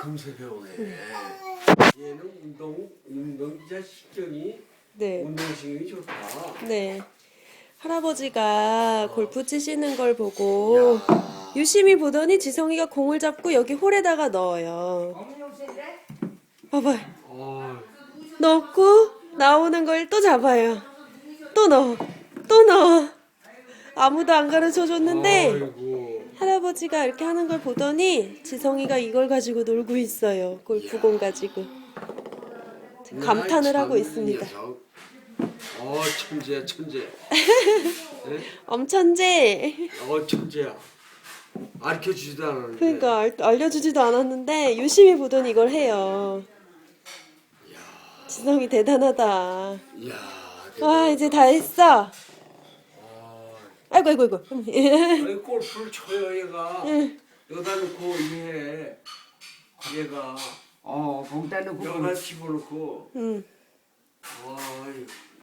금세 배우네. 얘는 운동, 운동 진짜 신경이, 네. 운동신경이 좋다. 네. 할아버지가 골프 치시는 걸 보고 야. 유심히 보더니 지성이가 공을 잡고 여기 홀에다가 넣어요. 봐봐요. 어, 넣고 나오는 걸 또 잡아요. 또 넣어. 또 넣어. 아무도 안 가르쳐 줬는데 아이고. 할아버지가 이렇게 하는 걸 보더니 지성이가 이걸 가지고 놀고 있어요. 골프공 가지고. 감탄을 하고 참, 있습니다. 어, 천재, 천재. 네? 엄천재. 어, 천재야. 가르쳐 주지도 않았는데. 그러니까 알, 알려주지도 않았는데 유심히 보더니 이걸 해요. 지성이 대단하다. 이야. 와 이제 다 했어. 아, 아이고 아이고 아이고. 아이, 골프를 쳐요, 얘가. 여기다 놓고 이해. 얘가. 어, 봉따 넣고 여기다 집어넣고. 응. 아이.